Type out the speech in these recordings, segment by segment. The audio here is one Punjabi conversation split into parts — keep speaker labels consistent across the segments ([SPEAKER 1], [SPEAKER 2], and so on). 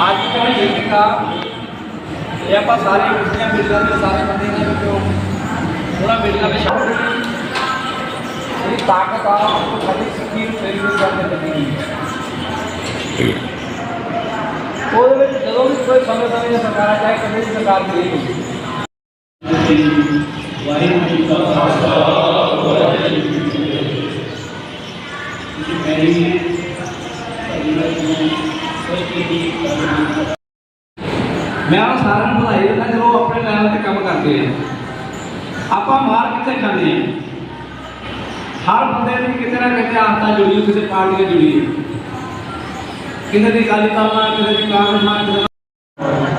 [SPEAKER 1] ਅੱਜ ਕੱਲ੍ਹ ਦੇਖੇਗਾ ਇਹ ਆਪਾਂ ਸਾਰੇ ਕੁਰਸੀਆਂ ਮਿਲਦਾ ਦੇ ਸਾਰੇ ਬੰਦੇ ਨੇ ਵਿੱਚੋਂ ਥੋੜਾ ਮਿਲਦਾ ਦੇ ਸ਼ਬਦ ਜਿਹੜੀ ਤਾਕਤ ਆ ਉਹ ਸਾਡੀ ਸਿੱਖੀ ਨੂੰ ਫੇਰੀ ਹੋਈ ਕਰਕੇ ਲੱਗੀ ਹੋਈ ਹੈ ਉਹਦੇ ਵਿੱਚ ਜਦੋਂ ਵੀ ਕੋਈ ਸਮੇਂ ਸਮੇਂ ਦੀ ਸਰਕਾਰ ਚਾਹੇ ਕਦੇ ਵੀ ਸਰਕਾਰ ਮਿਲੀ ਹੋਈ
[SPEAKER 2] ਵਾਹਿਗੁਰੂ ਜੀ ਕਾ ਖਾਲਸਾ ਵਾਹਿਗੁਰੂ ਜੀ ਕੀ ਫਤਿਹ ਮੇਰੀ
[SPEAKER 1] ਮੈਂ ਉਹ ਸਾਰਿਆਂ ਨੂੰ ਵਧਾਈ ਦਿੰਦਾ ਜਦੋਂ ਉਹ ਆਪਣੇ ਲੈਵਲ ਤੇ ਕੰਮ ਕਰਦੇ ਆ ਆਪਾਂ ਮਾਰ ਕਿੱਥੇ ਖਾਂਦੇ ਆ ਹਰ ਬੰਦੇ ਦੀ ਕਿਤੇ ਨਾ ਕਿਤੇ ਆਦਤਾਂ ਜੁੜੀ ਹੋਈ, ਕਿਸੇ ਪਾਰਟੀ ਨਾਲ ਜੁੜੀ ਹੈ ਕਿਸੇ ਦੀ ਗੱਲ ਕਰਨਾ ਕਿਸੇ ਦੀ ਕਾਰਨ ਨਾਲ ਕਿਸੇ ਦਾ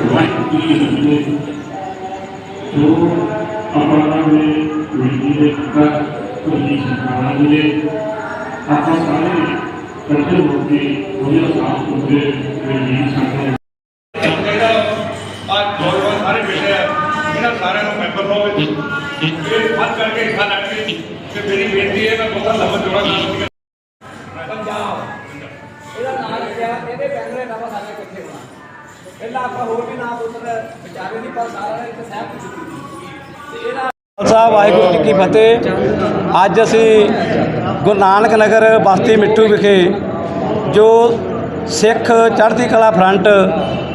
[SPEAKER 2] ਵਾਹਿਗੁਰੂ ਜੀ ਕੀ ਫਤਿਹ ਜੋ ਆਪਣਾ ਦੇ ਵਿਧੀ ਦੇ ਕਾ ਕੋਈ ਸੰਸਾਰਾਂ ਦੇ ਆਪਾਂ ਸਾਰੇ ਇਕੱਠੇ ਹੋ ਉਹਦੇ ਸਾਥ ਹੁੰਦੇ ਵਿਧੀ ਸੰਗਤ
[SPEAKER 3] ਜਿਹੜਾ ਅੱਜ ਨੌਜਵਾਨ ਸਾਰੇ ਬੈਠੇ ਇਹਨਾਂ ਸਾਰਿਆਂ ਨੂੰ ਮੈਂਬਰ ਲਓ ਇਹ ਫਸ ਕਰਕੇ ਹਿੱਸਾ ਲੈਣਗੇ ਤੇ ਮੇਰੀ ਬੇਨਤੀ ਹੈ ਮੈਂ ਬਹੁਤ ਲੰਬਾ ਜੋੜਾ ਨਾਲ
[SPEAKER 1] ਪੰਜਾਬ ਇਹਦਾ ਨਾਮ ਲਿਖਿਆ ਇਹਦੇ ਬੈਨਰੇ ਨਵਾਂ ਸਾਡੇ ਇਕੱਠੇ ਹੋਣਾ ਪਹਿਲਾਂ ਆਪਾਂ ਹੋਰ ਵੀ ਨਾਮ ਪੁੱਤਰ ਵਿਚਾਰੇ ਨਹੀਂ ਪਰ ਸਾਰਾ ਇੱਕ ਸਹਿਬ ਚੁੱਕੀ ਤੇ ਇਹਦਾ ਖਾਲਸਾ ਵਾਹਿਗੁਰੂ ਜੀ ਕੀ ਫਤਿਹ। ਅੱਜ ਅਸੀਂ ਗੁਰੂ ਨਾਨਕ ਨਗਰ ਬਸਤੀ ਮਿੱਟੂ ਵਿਖੇ ਜੋ ਸਿੱਖ ਚੜ੍ਹਦੀ ਕਲਾ ਫਰੰਟ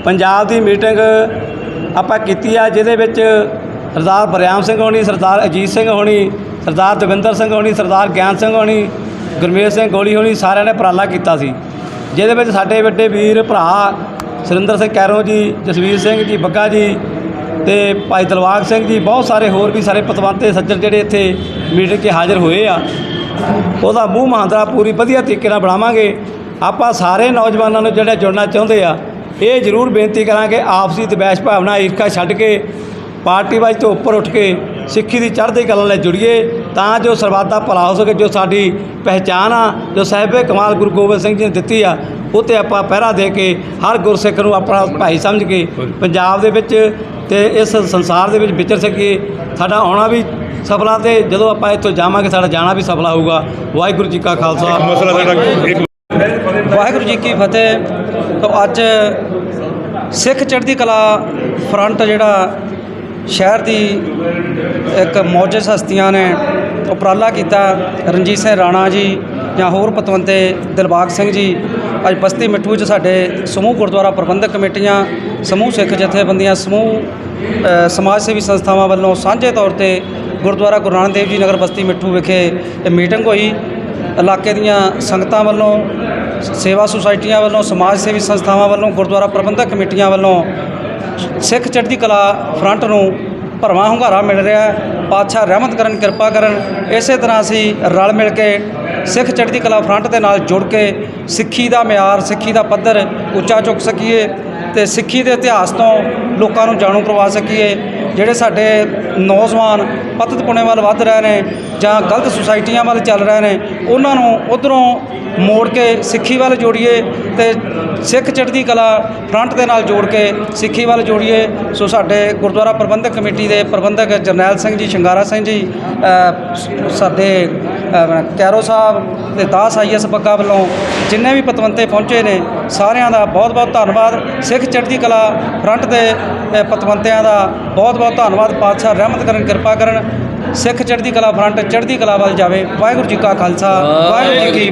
[SPEAKER 1] ਪੰਜਾਬ ਦੀ ਮੀਟਿੰਗ ਆਪਾਂ ਕੀਤੀ ਆ, ਜਿਹਦੇ ਵਿੱਚ ਸਰਦਾਰ ਬਰਿਆਮ ਸਿੰਘ ਹੋਣੀ, ਸਰਦਾਰ ਅਜੀਤ ਸਿੰਘ ਹੋਣੀ, ਸਰਦਾਰ ਦਵਿੰਦਰ ਸਿੰਘ ਹੋਣੀ, ਸਰਦਾਰ ਗਿਆਨ ਸਿੰਘ ਹੋਣੀ ਗੁਰਮੇਸ਼ ਸਿੰਘ ਗੋਲੀ ਹੋਣੀ ਸਾਰਿਆਂ ਨੇ ਉਪਰਾਲਾ ਕੀਤਾ ਸੀ। ਜਿਹਦੇ ਵਿੱਚ ਸਾਡੇ ਵੱਡੇ ਵੀਰ ਭਰਾ ਸੁਰਿੰਦਰ ਸਿੰਘ ਕੈਰੋਂ ਜੀ, ਜਸਵੀਰ ਸਿੰਘ ਜੀ, ਬੱਗਾ ਜੀ ਤੇ ਭਾਈ ਦਲਵਾਗ ਸਿੰਘ ਜੀ, ਬਹੁਤ ਸਾਰੇ ਹੋਰ ਵੀ ਸਾਰੇ ਪਤਵੰਤੇ ਸੱਜਣ ਜਿਹੜੇ ਇੱਥੇ ਮੀਟਿੰਗ 'ਚ ਹਾਜ਼ਰ ਹੋਏ ਆ। ਉਹਦਾ ਮੂੰਹ ਮਹਾਂਦਰਾ ਪੂਰੀ ਵਧੀਆ ਤਰੀਕੇ ਨਾਲ ਬਣਾਵਾਂਗੇ। ਆਪਾਂ ਸਾਰੇ ਨੌਜਵਾਨਾਂ ਨੂੰ ਜਿਹੜੇ ਜੁੜਨਾ ਚਾਹੁੰਦੇ ਆ, ਇਹ ਜ਼ਰੂਰ ਬੇਨਤੀ ਕਰਾਂਗੇ, ਆਪਸੀ ਦਬੈਸ਼ ਭਾਵਨਾ, ਈਰਖਾ ਛੱਡ ਕੇ, ਪਾਰਟੀ ਪਾਰਟੀਵਾਜ ਤੋਂ ਉੱਪਰ ਉੱਠ ਕੇ, ਸਿੱਖੀ ਦੀ ਚੜ੍ਹਦੀ ਕਲਾ ਨਾਲ ਜੁੜੀਏ, ਤਾਂ ਜੋ ਸਰਬੱਤ ਦਾ ਭਲਾ ਹੋ ਸਕੇ, ਜੋ ਸਾਡੀ ਪਹਿਚਾਨ ਆ, ਜੋ ਸਾਹਿਬੇ ਕਮਾਲ ਗੁਰੂ ਗੋਬਿੰਦ ਸਿੰਘ ਜੀ ਨੇ ਦਿੱਤੀ ਆ ਉਹ 'ਤੇ ਆਪਾਂ ਪਹਿਰਾ ਦੇ ਕੇ, ਹਰ ਗੁਰਸਿੱਖ ਨੂੰ ਆਪਣਾ ਭਾਈ ਸਮਝ ਕੇ, ਪੰਜਾਬ ਦੇ ਵਿੱਚ ਤੇ ਇਸ ਸੰਸਾਰ ਦੇ ਵਿੱਚ ਵਿਚਰ ਸਕੀਏ। ਸਾਡਾ ਆਉਣਾ ਵੀ ਸਫਲਾ ਤੇ ਜਦੋਂ ਆਪਾਂ ਇੱਥੋਂ ਜਾਵਾਂਗੇ ਸਾਡਾ ਜਾਣਾ ਵੀ ਸਫਲਾ ਹੋਊਗਾ। ਵਾਹਿਗੁਰੂ ਜੀ ਕਾ ਖਾਲਸਾ।
[SPEAKER 3] ਮਸਲਾ ਜਿਹੜਾ ਇੱਕ
[SPEAKER 4] ਵਾਹਿਗੁਰੂ ਜੀ ਕੀ ਫਤਿਹ। ਤੋਂ ਅੱਜ ਸਿੱਖ ਚੜ੍ਹਦੀ ਕਲਾ ਫਰੰਟ ਜਿਹੜਾ ਸ਼ਹਿਰ ਦੀ ਇੱਕ ਮੌਜਸ ਹਸਤੀਆਂ ਨੇ ਉਪਰਾਲਾ ਕੀਤਾ ਰਣਜੀਤ ਸਿੰਘ ਰਾਣਾ ਜੀ ਜਾਂ ਹੋਰ ਪਤਵੰਤੇ ਦਿਲਬਾਗ ਸਿੰਘ ਜੀ ਅੱਜ ਬਸਤੀ ਮਿੱਠੂ 'ਚ ਸਾਡੇ ਸਮੂਹ ਗੁਰਦੁਆਰਾ ਪ੍ਰਬੰਧਕ ਕਮੇਟੀਆਂ, ਸਮੂਹ ਸਿੱਖ ਜਥੇਬੰਦੀਆਂ, ਸਮੂਹ ਸਮਾਜ ਸੇਵੀ ਸੰਸਥਾਵਾਂ ਵੱਲੋਂ ਸਾਂਝੇ ਤੌਰ ਤੇ ਗੁਰਦੁਆਰਾ ਗੁਰੂ ਨਾਨਕ ਦੇਵ ਜੀ ਨਗਰ ਬਸਤੀ ਮਿੱਠੂ ਵਿਖੇ ਇਹ ਮੀਟਿੰਗ ਹੋਈ। ਇਲਾਕੇ ਦੀਆਂ ਸੰਗਤਾਂ ਵੱਲੋਂ, ਸੇਵਾ ਸੁਸਾਇਟੀਆਂ ਵੱਲੋਂ, ਸਮਾਜ ਸੇਵੀ ਸੰਸਥਾਵਾਂ ਵੱਲੋਂ, ਗੁਰਦੁਆਰਾ ਪ੍ਰਬੰਧਕ ਕਮੇਟੀਆਂ ਵੱਲੋਂ ਸਿੱਖ ਚੜ੍ਹਦੀ ਕਲਾ ਫਰੰਟ ਨੂੰ ਭਰਵਾਂ ਹੁੰਗਾਰਾ ਮਿਲ ਰਿਹਾ। ਹੈ ਪਾਤਸ਼ਾਹ ਰਹਿਮਤ ਕਰਨ, ਕਿਰਪਾ ਕਰਨ, ਇਸੇ ਤਰ੍ਹਾਂ ਅਸੀਂ ਰਲ ਮਿਲ ਕੇ ਸਿੱਖ ਚੜ੍ਹਦੀ ਕਲਾ ਫਰੰਟ ਦੇ ਨਾਲ ਜੁੜ ਕੇ ਸਿੱਖੀ ਦਾ ਮਿਆਰ, ਸਿੱਖੀ ਦਾ ਪੱਧਰ ਉੱਚਾ ਚੁੱਕ ਸਕੀਏ ਤੇ ਸਿੱਖੀ ਦੇ ਇਤਿਹਾਸ ਤੋਂ ਲੋਕਾਂ ਨੂੰ ਜਾਣੂ ਕਰਵਾ ਸਕੀਏ, ਜਿਹੜੇ ਸਾਡੇ ਨੌਜਵਾਨ ਪਤਤ ਪੁਣੇ ਵੱਲ ਵੱਧ ਰਹੇ ਨੇ ਜਾਂ ਗਲਤ ਸੁਸਾਇਟੀਆਂ ਵੱਲ ਚੱਲ ਰਹੇ ਨੇ, ਉਹਨਾਂ ਨੂੰ ਉਧਰੋਂ ਮੋੜ ਕੇ ਸਿੱਖੀ ਵੱਲ ਜੋੜੀਏ ਤੇ ਸਿੱਖ ਚੜ੍ਹਦੀ ਕਲਾ ਫਰੰਟ ਦੇ ਨਾਲ ਜੋੜ ਕੇ ਸਿੱਖੀ ਵੱਲ ਜੋੜੀਏ। ਸੋ ਸਾਡੇ ਗੁਰਦੁਆਰਾ ਪ੍ਰਬੰਧਕ ਕਮੇਟੀ ਦੇ ਪ੍ਰਬੰਧਕ ਜਰਨੈਲ ਸਿੰਘ ਜੀ, ਸ਼ਿੰਗਾਰਾ ਸਿੰਘ ਜੀ ਸਾਡੇ ਕੈਰੋ ਸਾਹਿਬ ਤੇ ਦਾਸ ਆਈਐਸ ਬੱਗਾ ਵੱਲੋਂ ਜਿੰਨੇ ਵੀ ਪਤਵੰਤੇ ਪਹੁੰਚੇ ਨੇ ਸਾਰਿਆਂ ਦਾ ਬਹੁਤ-ਬਹੁਤ ਧੰਨਵਾਦ। ਸਿੱਖ ਚੜ੍ਹਦੀ ਕਲਾ ਫਰੰਟ ਦੇ ਪਤਵੰਤਿਆਂ ਦਾ ਬਹੁਤ-ਬਹੁਤ ਧੰਨਵਾਦ। ਪਾਤਸ਼ਾਹ ਰਹਿਮਤ ਕਰਨ ਕਿਰਪਾ ਕਰਨ। ਸਿੱਖ ਚੜ੍ਹਦੀ ਕਲਾ ਫਰੰਟ ਚੜ੍ਹਦੀ ਕਲਾ ਵੱਲ ਜਾਵੇ। ਵਾਹਿਗੁਰੂ ਜੀ ਕਾ ਖਾਲਸਾ। ਵਾਹਿਗੁਰੂ ਜੀ ਕੀ